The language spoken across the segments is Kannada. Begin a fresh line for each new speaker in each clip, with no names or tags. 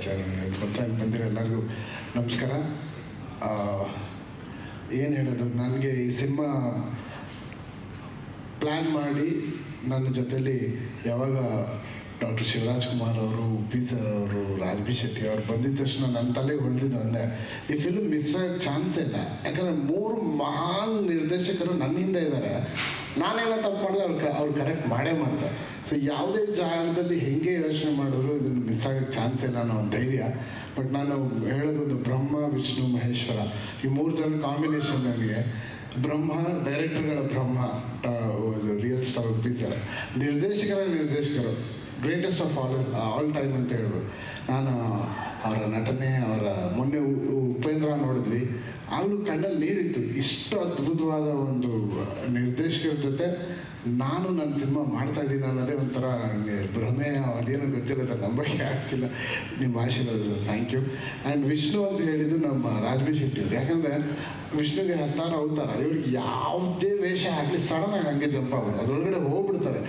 ಆಚಾರ್ಯ ಗೊತ್ತಾಗಿ ಬಂದಿರೋ ಎಲ್ಲರಿಗೂ ನಮಸ್ಕಾರ. ಏನು ಹೇಳೋದು, ನನಗೆ ಈ ಸಿನಿಮಾ ಪ್ಲ್ಯಾನ್ ಮಾಡಿ ನನ್ನ ಜೊತೆಯಲ್ಲಿ ಯಾವಾಗ ಡಾಕ್ಟರ್ ಶಿವರಾಜ್ ಕುಮಾರ್ ಅವರು ಪಿ ಸರ್ ಅವರು ರಾಜ್ಬಿ ಶೆಟ್ಟಿ ಅವ್ರು ಬಂದಿದ್ದ ತಕ್ಷಣ ನನ್ನ ತಲೆಗೆ ಹೊಡೆದಿದ್ದು ಅಂದರೆ ಈ ಫಿಲ್ಮ್ ಮಿಸ್ ಆಗೋ ಚಾನ್ಸೇ ಇಲ್ಲ. ಯಾಕಂದರೆ ಮೂರು ಮಹಾನ್ ನಿರ್ದೇಶಕರು ನನ್ನ ಹಿಂದೆ ಇದ್ದಾರೆ ನಾನೇನೋ ತಪ್ಪು ಮಾಡಿದೆ ಅವ್ರು ಅವ್ರು ಕರೆಕ್ಟ್ ಮಾಡೇ ಮಾಡ್ತಾರೆ. ಸೊ ಯಾವುದೇ ಜಾಗದಲ್ಲಿ ಹೆಂಗೆ ಯೋಚನೆ ಮಾಡಿದ್ರು ಇದನ್ನು ಮಿಸ್ ಆಗೋಕ್ಕೆ ಚಾನ್ಸ್ ಇಲ್ಲ ಅನ್ನೋ ಒಂದು ಧೈರ್ಯ. ಬಟ್ ನಾನು ಹೇಳೋದೊಂದು ಬ್ರಹ್ಮ, ವಿಷ್ಣು, ಮಹೇಶ್ವರ ಈ ಮೂರು ಜನ ಕಾಂಬಿನೇಷನ್ ನನಗೆ ಬ್ರಹ್ಮ ಡೈರೆಕ್ಟರ್ಗಳ ಬ್ರಹ್ಮ ರಿಯಲ್ ಸ್ಟಾರ್ ಪೀಸರ್ ನಿರ್ದೇಶಕರ ನಿರ್ದೇಶಕರು greatest of all all time ಅಂತ ಹೇಳ್ಬೋದು. ನಾನು ಅವರ ನಟನೆ, ಅವರ ಮೊನ್ನೆ ಉಪೇಂದ್ರ ನೋಡಿದ್ವಿ. ಆಗಲೂ ಕಣ್ಣಲ್ಲಿ ನೀರಿತ್ತು. ಇಷ್ಟು ಅದ್ಭುತವಾದ ಒಂದು ನಿರ್ದೇಶಕರ ಜೊತೆ ನಾನು ನನ್ನ ಸಿನಿಮಾ ಮಾಡ್ತಾ ಇದ್ದೀನಿ ಅನ್ನೋದೇ ಒಂಥರ ಭ್ರಮೆ, ಅದೇನು ಗೊತ್ತಿಲ್ಲ ಸರ್, ನಂಬಕ್ಕೆ ಆಗ್ತಿಲ್ಲ. ನಿಮ್ಮ ಆಶೀರ್ವಾದ ಥ್ಯಾಂಕ್ ಯು ಆ್ಯಂಡ್ ವಿಷ್ಣು ಅಂತ ಹೇಳಿದ್ದು ನಮ್ಮ ರಾಜ್ಬಿ ಶೆಟ್ಟಿ ಅವರು. ಯಾಕಂದರೆ ವಿಷ್ಣುಗೆ ಹತ್ತಾರು ಅವತಾರ, ಇವ್ರಿಗೆ ಯಾವುದೇ ವೇಷ ಆಗಲಿ ಸಡನ್ನಾಗಿ ಹಂಗೆ ಜಂಪ್ ಆಗೋದು ಅದರೊಳಗಡೆ ಹೋಗ್ಬಿಡ್ತಾರೆ.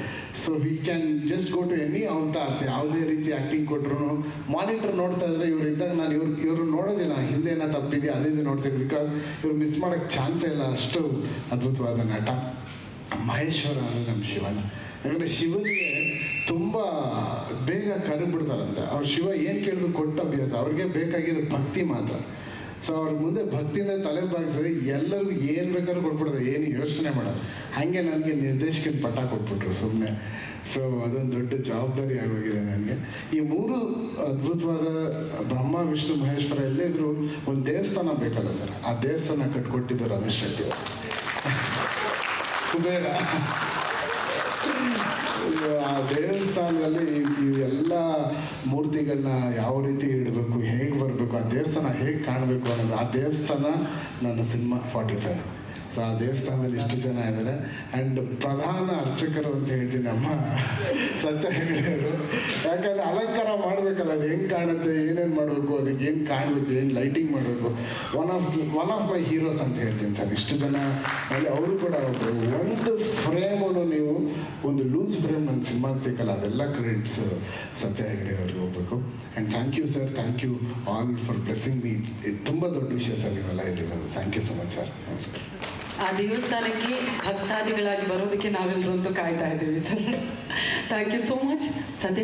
So we can just go to any avatars ಯಾವುದೇ ರೀತಿ ಆ್ಯಕ್ಟಿಂಗ್ ಕೊಟ್ಟರು ಮಾನಿಟರ್ ನೋಡ್ತಾ ಇದ್ರೆ ಇವ್ರು ಇದ್ದಾಗ ನಾನು ಇವ್ರು ಇವ್ರು ನೋಡೋದಿಲ್ಲ. ಹಿಂದೆ ಏನೋ ತಪ್ಪಿದೆ ಅದೇ ನೋಡ್ತೀನಿ. ಬಿಕಾಸ್ ಇವ್ರು ಮಿಸ್ ಮಾಡೋಕ್ಕೆ ಚಾನ್ಸೇ ಇಲ್ಲ. ಅಷ್ಟು ಅದ್ಭುತವಾದ ನಟ. ಮಹೇಶ್ವರ ಅಂದರೆ ನಮ್ಮ ಶಿವನ. ಯಾಕಂದರೆ ಶಿವನಿಗೆ ತುಂಬ ಬೇಗ ಕರೆಬಿಡ್ತಾರಂತೆ ಅವ್ರು ಶಿವ ಏನು ಕೇಳಿದ್ರು ಕೊಟ್ಟ ಅಭ್ಯಾಸ. ಅವ್ರಿಗೆ ಬೇಕಾಗಿರೋದು ಭಕ್ತಿ ಮಾತ್ರ. ಸೊ ಅವ್ರ ಮುಂದೆ ಭಕ್ತಿಯಿಂದ ತಲೆ ಬಾಗಿಸಿದ್ರೆ ಎಲ್ಲರಿಗೂ ಏನು ಬೇಕಾದ್ರೂ ಕೊಟ್ಬಿಡೋದು ಏನು ಯೋಚನೆ ಮಾಡೋದು ಹಾಗೆ ನನಗೆ ನಿರ್ದೇಶಕನ ಪಟ್ಟ ಕೊಟ್ಬಿಟ್ರು ಸುಮ್ಮನೆ ಸೊ ಅದೊಂದು ದೊಡ್ಡ ಜವಾಬ್ದಾರಿ ಆಗೋಗಿದೆ ನನಗೆ. ಈ ಮೂರು ಅದ್ಭುತವಾದ ಬ್ರಹ್ಮ, ವಿಷ್ಣು, ಮಹೇಶ್ವರ ಎಲ್ಲೇ ಒಂದು ದೇವಸ್ಥಾನ ಬೇಕಲ್ಲ ಸರ್? ಆ ದೇವಸ್ಥಾನ ಕಟ್ಕೊಟ್ಟಿದ್ದು ರಮೇಶ್ ಶೆಟ್ಟಿ ಕುಬೇರ. ಆ ದೇವಸ್ಥಾನದಲ್ಲಿ ಇವೆಲ್ಲ ಮೂರ್ತಿಗಳನ್ನ ಯಾವ ರೀತಿ ಇಡಬೇಕು, ಹೇಗೆ ಬರಬೇಕು, ಆ ದೇವಸ್ಥಾನ ಹೇಗೆ ಕಾಣಬೇಕು ಅನ್ನೋದು, ಆ ದೇವಸ್ಥಾನ ನನ್ನ ಸಿನಿಮಾ ಫಾರ್ಟಿ ಫೈವ್. ಸೊ ಆ ದೇವಸ್ಥಾನದಲ್ಲಿ ಇಷ್ಟು ಜನ ಇದ್ದಾರೆ. ಆ್ಯಂಡ್ ಪ್ರಧಾನ ಅರ್ಚಕರು ಅಂತ ಹೇಳ್ತೀನಿ ನಮ್ಮ ಸತ್ಯ ಹೇಳಿದರು ಯಾಕಂದರೆ ಅಲಂಕಾರ ಮಾಡಬೇಕಲ್ಲ, ಅದು ಹೆಂಗೆ ಕಾಣುತ್ತೆ, ಏನೇನು ಮಾಡಬೇಕು, ಅದಕ್ಕೆ ಏನು ಕಾಣಬೇಕು, ಏನು ಲೈಟಿಂಗ್ ಮಾಡಬೇಕು. One of one of my heroes ಅಂತ ಹೇಳ್ತೀನಿ ಸರ್. ಇಷ್ಟು ಜನ, ಅಲ್ಲಿ ಅವರು ಕೂಡ ಒಂದು ಲೂಸ್ ಫ್ರೇಮ್ ನನ್ನ ಸಿನಿಮಾ ಸಿಕ್ಕಲ್ಲ ಅದೆಲ್ಲ ಕ್ರೆಡಿಟ್ಸ್ ಸತ್ಯ ಹೆಗಡೆ ಅವ್ರಿಗೆ ಹೋಗ್ಬೇಕು and thank you sir thank you all for blessing me ತುಂಬ ದೊಡ್ಡ ವಿಷಯ ಸರ್ ನೀವೆಲ್ಲ ಇಲ್ಲಿರೋದು thank you so much sir ನಮಸ್ಕಾರ.
ಆ ದೇವಸ್ಥಾನಕ್ಕೆ ಭಕ್ತಾದಿಗಳಾಗಿ ಬರೋದಕ್ಕೆ ನಾವೆಲ್ಲರೂ ಅಂತೂ ಕಾಯ್ತಾ ಇದ್ದೀವಿ sir thank you so much ಸದ್ಯ